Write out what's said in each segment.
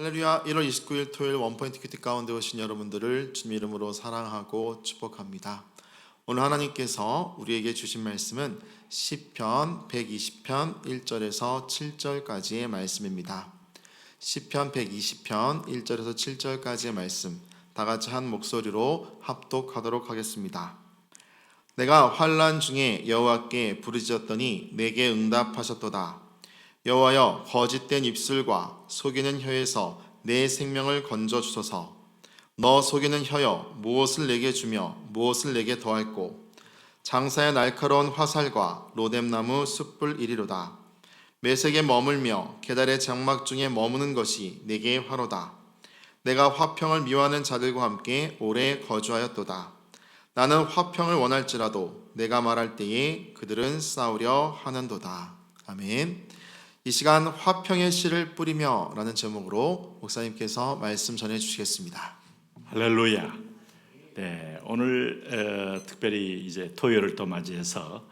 할렐루야 1월 29일 토요일 원포인트 큐티 가운데 오신 여러분들을 주님 이름으로 사랑하고 축복합니다. 오늘 하나님께서 우리에게 주신 말씀은 시편 120편 1절에서 7절까지의 말씀입니다. 시편 120편 1절에서 7절까지의 말씀 다 같이 한 목소리로 합독하도록 하겠습니다. 내가 환란 중에 여호와께 부르짖었더니 내게 응답하셨도다. 여호와여 거짓된 입술과 속이는 혀에서 내 생명을 건져 주소서. 너 속이는 혀여 무엇을 내게 주며 무엇을 내게 더할꼬 장사의 날카로운 화살과 로뎀나무 숯불 이리로다. 매색에 머물며 계달의 장막 중에 머무는 것이 내게 화로다. 내가 화평을 미워하는 자들과 함께 오래 거주하였도다. 나는 화평을 원할지라도 내가 말할 때에 그들은 싸우려 하는도다. 아멘. 이 시간 화평의 씨를 뿌리며 라는 제목으로 목사님께서 말씀 전해 주시겠습니다. 할렐루야. 네, 오늘 어, 특별히 이제 토요일을 또 맞이해서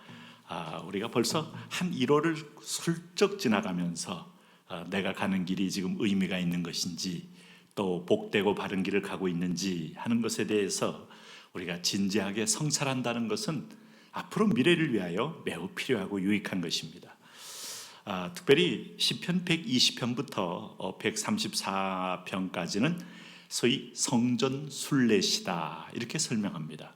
아, 우리가 벌써 한 1월을 슬쩍 지나가면서 아, 내가 가는 길이 지금 의미가 있는 것인지 또 복되고 바른 길을 가고 있는지 하는 것에 대해서 우리가 진지하게 성찰한다는 것은 앞으로 미래를 위하여 매우 필요하고 유익한 것입니다. 아, 특별히 시편 120편부터 134편까지는 소위 성전 순례시다 이렇게 설명합니다.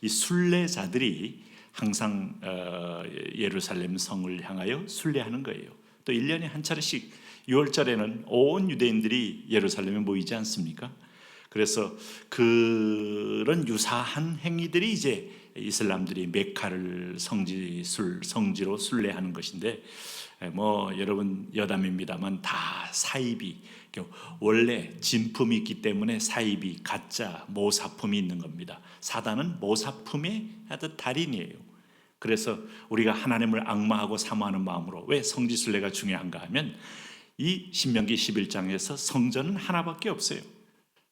이 순례자들이 항상 어, 예루살렘 성을 향하여 순례하는 거예요. 또 1년에 한 차례씩 6월절에는 온 유대인들이 예루살렘에 모이지 않습니까? 그래서 그런 유사한 행위들이 이제 이슬람들이 메카를 성지 술 성지로 순례하는 것인데 뭐 여러분 여담입니다만 다 사입이 원래 진품이 있기 때문에 사입이 가짜 모사품이 있는 겁니다. 사단은 모사품의 아주 달인이에요. 그래서 우리가 하나님을 악마하고 사모하는 마음으로 왜 성지순례가 중요한가 하면 이 신명기 11장에서 성전은 하나밖에 없어요.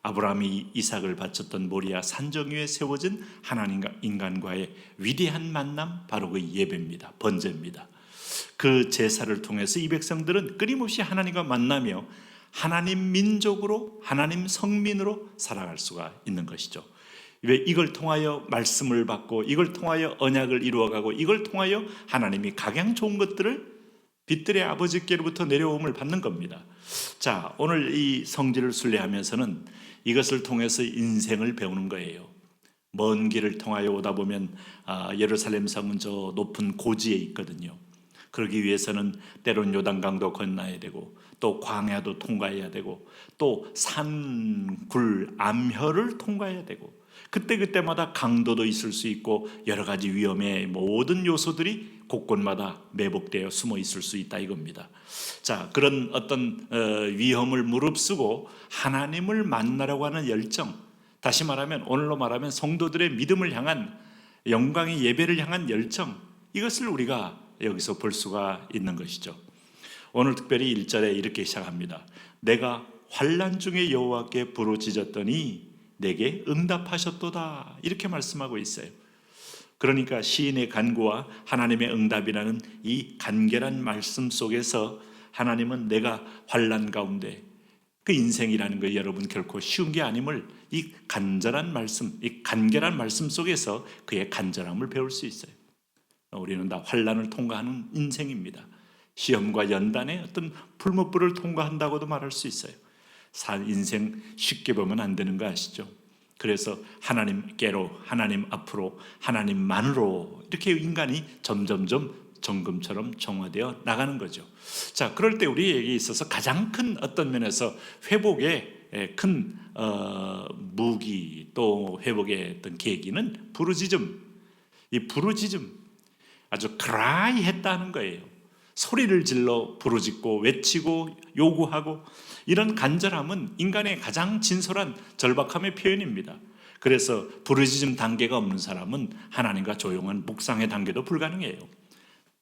아브라함이 이삭을 바쳤던 모리아 산정 위에 세워진 하나님과 인간과의 위대한 만남 바로 그 예배입니다. 번제입니다. 그 제사를 통해서 이 백성들은 끊임없이 하나님과 만나며 하나님 민족으로 하나님 성민으로 살아갈 수가 있는 것이죠. 왜 이걸 통하여 말씀을 받고 이걸 통하여 언약을 이루어가고 이걸 통하여 하나님이 각양 좋은 것들을 빛들의 아버지께로부터 내려옴을 받는 겁니다. 자, 오늘 이 성지를 순례하면서는 이것을 통해서 인생을 배우는 거예요. 먼 길을 통하여 오다 보면 아, 예루살렘 성은 저 높은 고지에 있거든요. 그러기 위해서는 때론 요단강도 건너야 되고 또 광야도 통과해야 되고 또 산굴 암혈을 통과해야 되고 그때 그때마다 강도도 있을 수 있고 여러 가지 위험의 모든 요소들이 곳곳마다 매복되어 숨어 있을 수 있다 이겁니다. 자 그런 어떤 어, 위험을 무릅쓰고 하나님을 만나려고 하는 열정 다시 말하면 오늘로 말하면 성도들의 믿음을 향한 영광의 예배를 향한 열정 이것을 우리가 여기서 볼 수가 있는 것이죠. 오늘 특별히 1절에 이렇게 시작합니다. 내가 환란 중에 여호와께 부르짖었더니 내게 응답하셨도다. 이렇게 말씀하고 있어요. 그러니까 시인의 간구와 하나님의 응답이라는 이 간결한 말씀 속에서 하나님은 내가 환란 가운데 그 인생이라는 거 여러분 결코 쉬운 게 아님을 이 간절한 말씀, 이 간결한 말씀 속에서 그의 간절함을 배울 수 있어요. 우리는 다 환란을 통과하는 인생입니다. 시험과 연단의 어떤 풀무불을 통과한다고도 말할 수 있어요. 산 인생 쉽게 보면 안 되는 거 아시죠? 그래서 하나님께로 하나님 앞으로 하나님만으로 이렇게 인간이 점점점 정금처럼 정화되어 나가는 거죠. 자, 그럴 때 우리에게 있어서 가장 큰 어떤 면에서 회복의 큰 어, 무기 또 회복의 어떤 계기는 부르짖음. 이 부르짖음 아주 크라이 했다는 거예요. 소리를 질러 부르짖고 외치고 요구하고 이런 간절함은 인간의 가장 진솔한 절박함의 표현입니다. 그래서 부르짖음 단계가 없는 사람은 하나님과 조용한 묵상의 단계도 불가능해요.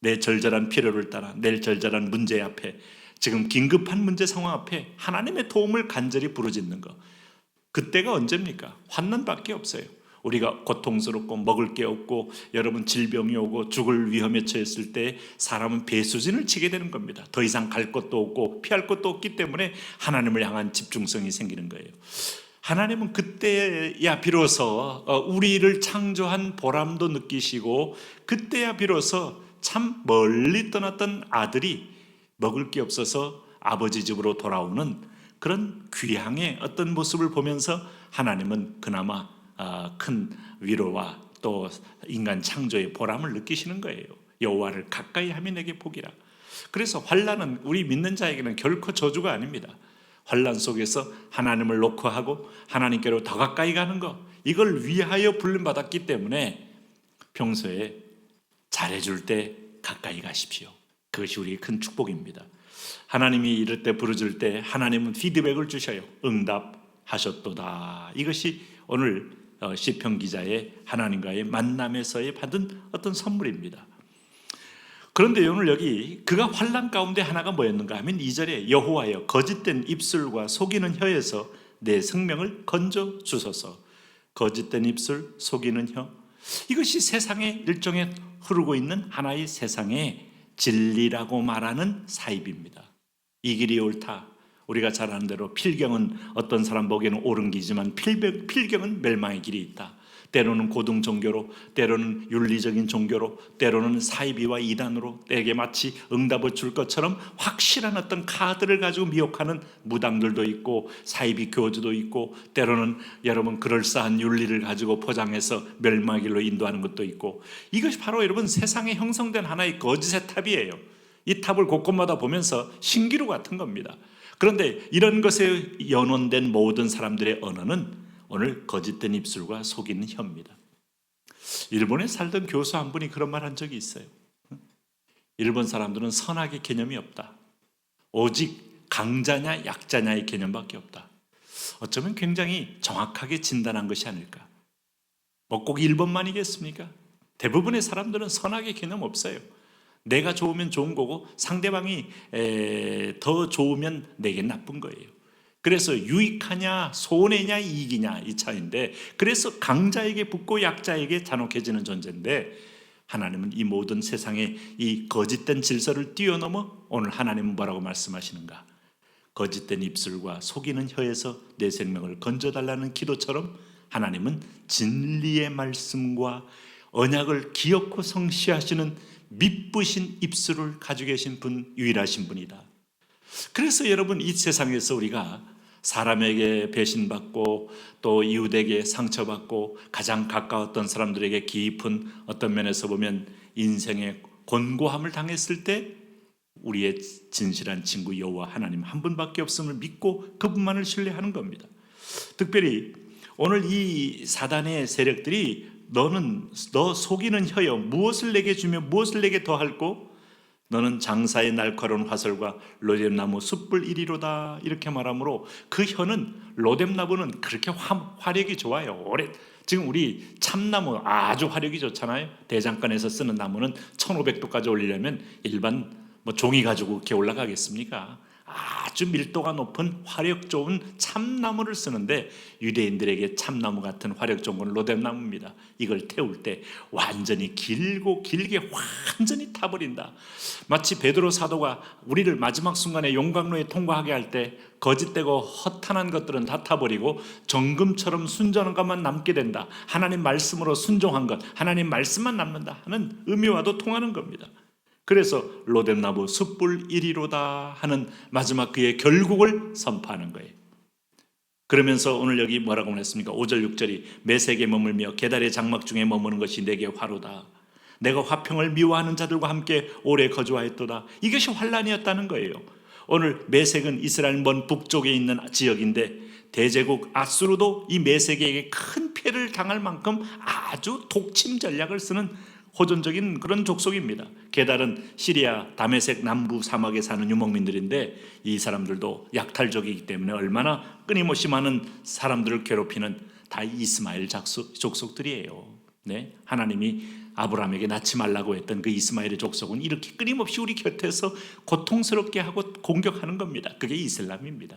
내 절절한 필요를 따라 내 절절한 문제 앞에 지금 긴급한 문제 상황 앞에 하나님의 도움을 간절히 부르짖는 거. 그때가 언제입니까? 환난밖에 없어요. 우리가 고통스럽고 먹을 게 없고 여러분 질병이 오고 죽을 위험에 처했을 때 사람은 배수진을 치게 되는 겁니다. 더 이상 갈 곳도 없고 피할 곳도 없기 때문에 하나님을 향한 집중성이 생기는 거예요. 하나님은 그때야 비로소 어, 우리를 창조한 보람도 느끼시고 그때야 비로소 참 멀리 떠났던 아들이 먹을 게 없어서 아버지 집으로 돌아오는 그런 귀향의 어떤 모습을 보면서 하나님은 그나마 아, 큰 위로와 또 인간 창조의 보람을 느끼시는 거예요. 여호와를 가까이 하면 내게 복이라. 그래서 환란은 우리 믿는 자에게는 결코 저주가 아닙니다. 환란 속에서 하나님을 놓고 하고 하나님께로 더 가까이 가는 것 이걸 위하여 불림 받았기 때문에 평소에 잘해줄 때 가까이 가십시오. 그것이 우리의 큰 축복입니다. 하나님이 이럴 때 부르줄 때 하나님은 피드백을 주셔요. 응답하셨도다. 이것이 오늘 어, 시편 기자의 하나님과의 만남에서의 받은 어떤 선물입니다. 그런데 오늘 여기 그가 환란 가운데 하나가 뭐였는가 하면 2절에 여호와여 거짓된 입술과 속이는 혀에서 내 생명을 건져 주소서. 거짓된 입술, 속이는 혀. 이것이 세상의 일종의 흐르고 있는 하나의 세상의 진리라고 말하는 사입입니다. 이 길이 옳다. 우리가 잘 아는 대로 필경은 어떤 사람 보기에는 옳은 길이지만 필경, 필경은 멸망의 길이 있다. 때로는 고등 종교로, 때로는 윤리적인 종교로, 때로는 사이비와 이단으로 때게 마치 응답을 줄 것처럼 확실한 어떤 카드를 가지고 미혹하는 무당들도 있고 사이비 교주도 있고 때로는 여러분 그럴싸한 윤리를 가지고 포장해서 멸망의 길로 인도하는 것도 있고 이것이 바로 여러분 세상에 형성된 하나의 거짓의 탑이에요. 이 탑을 곳곳마다 보면서 신기루 같은 겁니다. 그런데 이런 것에 연원된 모든 사람들의 언어는 오늘 거짓된 입술과 속이는 혀입니다. 일본에 살던 교수 한 분이 그런 말 한 적이 있어요. 일본 사람들은 선악의 개념이 없다. 오직 강자냐 약자냐의 개념밖에 없다. 어쩌면 굉장히 정확하게 진단한 것이 아닐까. 뭐 꼭 일본만이겠습니까? 대부분의 사람들은 선악의 개념 없어요. 내가 좋으면 좋은 거고 상대방이 에, 더 좋으면 내게 나쁜 거예요. 그래서 유익하냐 손해냐 이익이냐 이 차이인데 그래서 강자에게 붙고 약자에게 잔혹해지는 존재인데 하나님은 이 모든 세상의 이 거짓된 질서를 뛰어넘어 오늘 하나님은 뭐라고 말씀하시는가? 거짓된 입술과 속이는 혀에서 내 생명을 건져달라는 기도처럼 하나님은 진리의 말씀과 언약을 기억고 성취하시는 미쁘신 입술을 가지고 계신 분 유일하신 분이다. 그래서 여러분 이 세상에서 우리가 사람에게 배신받고 또 이웃에게 상처받고 가장 가까웠던 사람들에게 깊은 어떤 면에서 보면 인생의 곤고함을 당했을 때 우리의 진실한 친구 여호와 하나님 한 분밖에 없음을 믿고 그분만을 신뢰하는 겁니다. 특별히 오늘 이 사단의 세력들이 너는 너 속이는 혀여 무엇을 내게 주며 무엇을 내게 더할고 너는 장사의 날카로운 화살과 로뎀나무 숯불 이리로다 이렇게 말하므로 그 혀는 로뎀나무는 그렇게 화, 화력이 좋아요. 오래 지금 우리 참나무 아주 화력이 좋잖아요. 대장간에서 쓰는 나무는 1500도까지 올리려면 일반 뭐 종이 가지고 이렇게 올라가겠습니까? 아주 밀도가 높은 화력 좋은 참나무를 쓰는데 유대인들에게 참나무 같은 화력 좋은 건 로뎀나무입니다. 이걸 태울 때 완전히 길고 길게 완전히 타버린다. 마치 베드로 사도가 우리를 마지막 순간에 용광로에 통과하게 할 때 거짓되고 허탄한 것들은 다 타버리고 정금처럼 순전한 것만 남게 된다. 하나님 말씀으로 순종한 것, 하나님 말씀만 남는다 하는 의미와도 통하는 겁니다. 그래서 로뎀나무 숯불 1위로다 하는 마지막 그의 결국을 선포하는 거예요. 그러면서 오늘 여기 뭐라고 했습니까? 5절 6절이 매색에 머물며 계달의 장막 중에 머무는 것이 내게 화로다. 내가 화평을 미워하는 자들과 함께 오래 거주하였도다. 이것이 환란이었다는 거예요. 오늘 매색은 이스라엘 먼 북쪽에 있는 지역인데 대제국 아수르도 이 매색에게 큰 피해를 당할 만큼 아주 독침 전략을 쓰는 호전적인 그런 족속입니다. 게달은 시리아 다메섹 남부 사막에 사는 유목민들인데 이 사람들도 약탈적이기 때문에 얼마나 끊임없이 많은 사람들을 괴롭히는 다 이스마엘 족속들이에요. 네, 하나님이 아브라함에게 낳지 말라고 했던 그 이스마엘의 족속은 이렇게 끊임없이 우리 곁에서 고통스럽게 하고 공격하는 겁니다. 그게 이슬람입니다.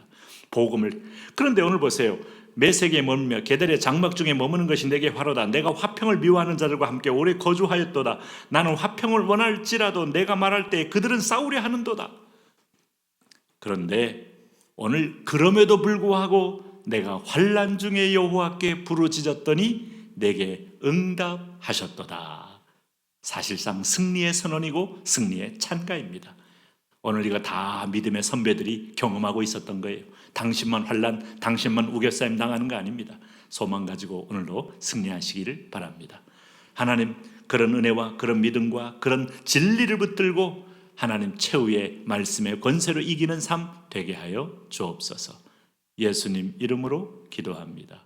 복음을 그런데 오늘 보세요. 메색에 머물며 게달의 장막 중에 머무는 것이 내게 화로다. 내가 화평을 미워하는 자들과 함께 오래 거주하였도다. 나는 화평을 원할지라도 내가 말할 때 그들은 싸우려 하는도다. 그런데 오늘 그럼에도 불구하고 내가 환란 중에 여호와께 부르짖었더니 내게 응답하셨도다. 사실상 승리의 선언이고 승리의 찬가입니다. 오늘 이거 다 믿음의 선배들이 경험하고 있었던 거예요. 당신만 환란, 당신만 우겨싸임 당하는 거 아닙니다. 소망 가지고 오늘도 승리하시기를 바랍니다. 하나님 그런 은혜와 그런 믿음과 그런 진리를 붙들고 하나님 최후의 말씀의 권세로 이기는 삶 되게 하여 주옵소서. 예수님 이름으로 기도합니다.